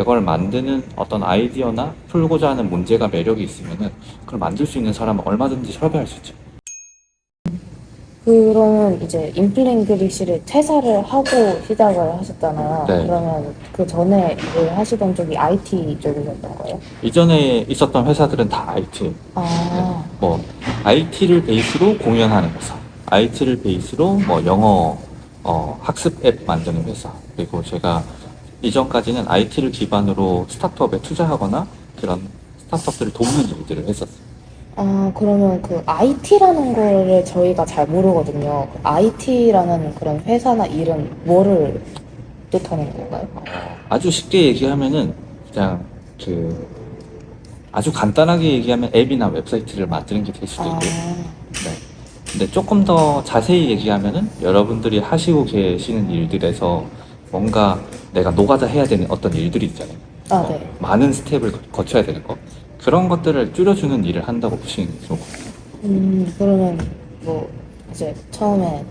그걸 만드는 어떤 아이디어나 풀고자 하는 문제가 매력이 있으면은 그걸 만들 수 있는 사람은 얼마든지 섭외할 수 있죠. 그러면 이제 인플랭글리시를 퇴사를 하고 시작을 하셨잖아요. 네. 그러면 그 전에 일을 하시던 쪽이 IT 쪽이셨던 거예요? 이전에 있었던 회사들은 다 IT, 아, 뭐 IT를 베이스로 공연하는 회사, IT를 베이스로 뭐 영어 어, 학습 앱 만드는 회사, 그리고 제가 이전까지는 IT를 기반으로 스타트업에 투자하거나 그런 스타트업들을 돕는 일들을 했었어요. 아, 그러면 그 IT라는 거를 저희가 잘 모르거든요. 그 IT라는 그런 회사나 일은 뭐를 뜻하는 건가요? 아주 쉽게 얘기하면은 그냥 그 아주 간단하게 얘기하면 앱이나 웹사이트를 만드는 게 될 수도 있고 아, 네. 근데 조금 더 자세히 얘기하면은 여러분들이 하시고 계시는 일들에서 뭔가 내가 노가다 해야 되는 어떤 일들이 있잖아요. 아, 네. 많은 스텝을 거- 거쳐야 되는 거. 그런 것들을 줄여주는 일을 한다고 보시는 게 좋을 것 같아요. 음, 그러면 뭐 이제 처음에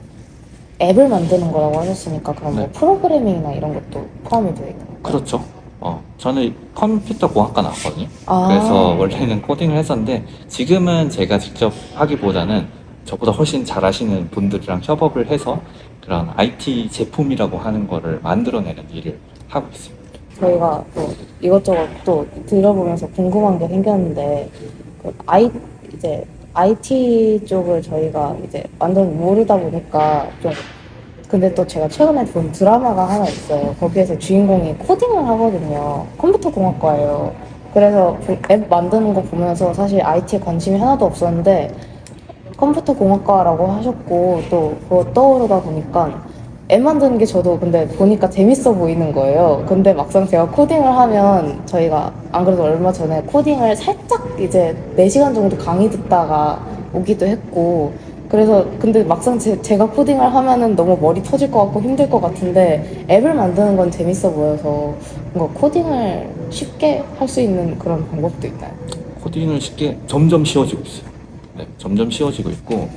앱을 만드는 거라고 하셨으니까 그럼 뭐 네. 프로그래밍이나 이런 것도 포함이 되어 있나요? 그렇죠. 어, 저는 컴퓨터 공학과 나왔거든요. 아. 그래서 원래는 코딩을 했었는데 지금은 제가 직접 하기보다는 저보다 훨씬 잘하시는 분들이랑 협업을 해서 그런 IT 제품이라고 하는 거를 만들어내는 일을 하고 있습니다. 저희가 또 이것저것 또 들어보면서 궁금한 게 생겼는데 그 아이 이제 IT 쪽을 저희가 이제 완전 모르다 보니까 좀 근데 또 제가 최근에 본 드라마가 하나 있어요. 거기에서 주인공이 코딩을 하거든요. 컴퓨터 공학과예요. 그래서 그앱 만드는 거 보면서 사실 IT에 관심이 하나도 없었는데 컴퓨터 공학과라고 하셨고 또 그거 떠오르다 보니까 앱 만드는 게 저도 근데 보니까 재밌어 보이는 거예요. 근데 막상 제가 코딩을 하면 저희가 안 그래도 얼마 전에 코딩을 살짝 이제 4시간 정도 강의 듣다가 오기도 했고 그래서 근데 막상 제, 제가 코딩을 하면은 너무 머리 터질 것 같고 힘들 것 같은데 앱을 만드는 건 재밌어 보여서 뭔가 코딩을 쉽게 할 수 있는 그런 방법도 있나요? 코딩을 쉽게 점점 쉬워지고 있어요. 네, 점점 쉬워지고 있고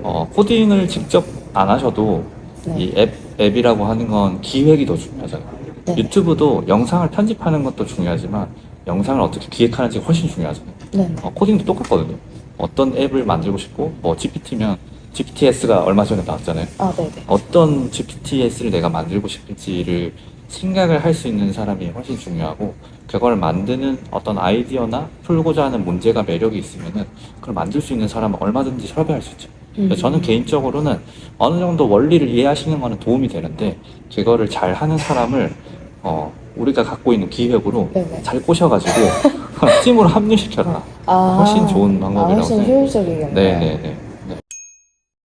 어, 코딩을 직접 안 하셔도 네. 이 앱, 앱이라고 하는 건 기획이 더 중요하잖아요. 네. 유튜브도 영상을 편집하는 것도 중요하지만 영상을 어떻게 기획하는지 훨씬 중요하잖아요. 네. 어, 코딩도 똑같거든요. 어떤 앱을 만들고 싶고, 뭐 GPT면 GPTS가 얼마 전에 나왔잖아요. 아, 네네. 어떤 GPTS를 내가 만들고 싶은지를 생각을 할 수 있는 사람이 훨씬 중요하고, 그걸 만드는 어떤 아이디어나 풀고자 하는 문제가 매력이 있으면은 그걸 만들 수 있는 사람은 얼마든지 섭외할 수 있죠. 그래서 저는 개인적으로는 어느 정도 원리를 이해하시는 거는 도움이 되는데, 그거를 잘 하는 사람을, 어, 우리가 갖고 있는 기획으로 네네. 잘 꼬셔가지고 팀으로 합류시켜라. 아, 훨씬 좋은 방법이라고 아, 훨씬 생각해요. 효율적이겠네요. 네네네.